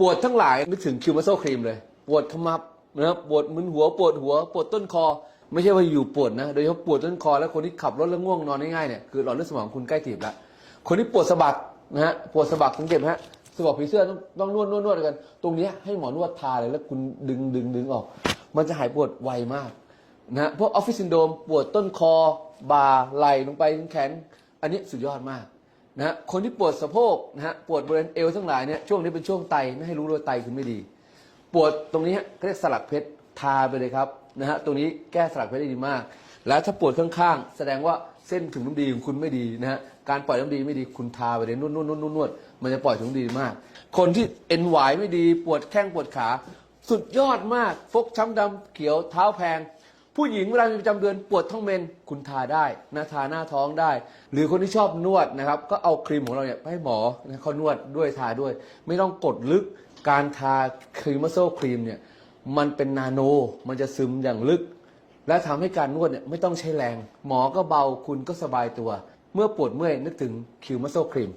ปวดทั้งหลายนึกถึงคิวมาโซครีมเลย ปวดขมับนะปวดมึนหัวปวดหัว ปวดต้นคอ ไม่ใช่ว่าอยู่ปวดนะโดยเฉพาะปวดต้นคอ แล้วคนที่ขับรถแล้วง่วงนอนง่ายๆเนี่ยคือหลอดเลือดสมองคุณใกล้ตีบแล้วคนที่ปวดสะบักนะฮะปวดสะบักสังเกตไหมฮะสะบักผีเสื้อต้องต้องนวดนวดนวดกัน ตรงนี้ให้หมอนวดทาเลยแล้วคุณดึงดึงดึงออก มันจะหายปวดไวมากนะฮะพวกออฟฟิศซินโดรมปวดต้นคอบ่าไหล่ลงไปถึงแขน อันนี้สุดยอดมาก นะฮะคนที่ปวดสะโพกนะฮะปวดบริเวณเอวทั้งหลายเนี่ยช่วงนี้เป็นช่วงไตไม่ให้รู้เลยไตคุณไม่ดี ปวดตรงนี้ก็เรียกสลักเพชรทาไปเลยครับนะฮะตรงนี้แก้สลักเพชรได้ดีมาก แล้วถ้าปวดข้างๆแสดงว่าเส้นถุงน้ำดีของคุณไม่ดีนะฮะการปล่อยน้ำดีไม่ดีคุณทาไปเลยนวดนวดนวดนวดนวดมันจะปล่อยถุงน้ำดีมาก คนที่เอ็นไหวไม่ดี ปวดแข้งปวดขา สุดยอดมากฟกช้ำดำเขียวเท้าแพง ผู้หญิงเวลามีประจำเดือนปวดท้องเมนคุณทาได้นะทาหน้าท้องได้ หรือคนที่ชอบนวดนะครับ ก็เอาครีมของเราเนี่ยไปให้หมอนะเขานวดด้วยทาด้วย ไม่ต้องกดลึกการทาครีมมัสโซครีมเนี่ยมันเป็นนาโน มันจะซึมอย่างลึก และทำให้การนวดเนี่ยไม่ต้องใช้แรง หมอก็เบาคุณก็สบายตัว เมื่อปวดเมื่อยนึกถึงคิวมัสโซครีม